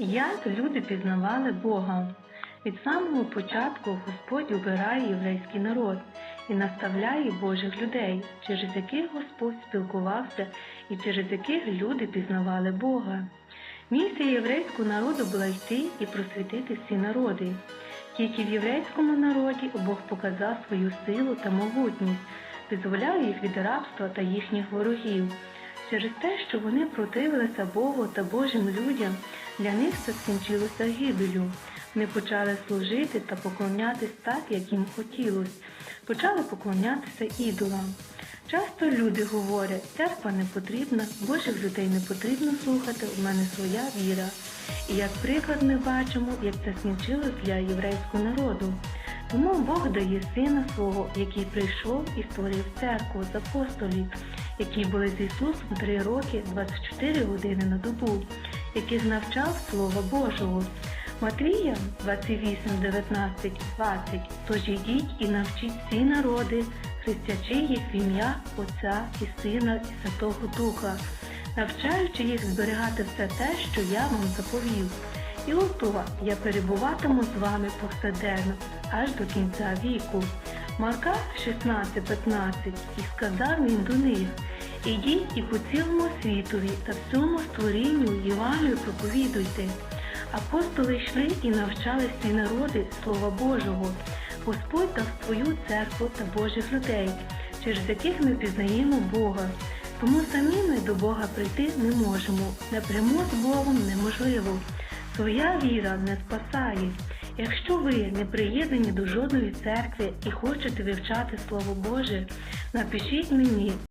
Як люди пізнавали Бога? Від самого початку Господь обирає єврейський народ і наставляє Божих людей, через яких Господь спілкувався і через яких люди пізнавали Бога. Місія єврейського народу була йти і просвітити всі народи. Тільки в єврейському народі Бог показав свою силу та могутність, визволяє їх від рабства та їхніх ворогів. Через те, що вони противилися Богу та Божим людям, для них це скінчилося гибелю. Вони почали служити та поклонятись так, як їм хотілося. Почали поклонятися ідолам. Часто люди говорять, церква не потрібна, Божих людей не потрібно слухати, у мене своя віра. І як приклад ми бачимо, як це скінчилось для єврейського народу. Тому Бог дає сина свого, який прийшов і створив церкву з апостолів, які були з Ісусом три роки, 24 години на добу, яких навчав Слова Божого. Матвія 28, 19, 20. Тож ідіть і навчіть всі народи, хрестячи їх в ім'я Отця і Сина і Святого Духа, навчаючи їх зберігати все те, що я вам заповів. І ото я перебуватиму з вами повсякденно, аж до кінця віку. Марка 16.15 І сказав він до них, ідіть і по цілому світові та всьому створінню Євангелію проповідуйте. Апостоли йшли і навчали всі народи Слова Божого. Господь дав свою церкву та Божих людей, через яких ми пізнаємо Бога. Тому самі ми до Бога прийти не можемо. Напряму з Богом неможливо. Своя віра не спасає. Якщо ви не приєднані до жодної церкви і хочете вивчати Слово Боже, напишіть мені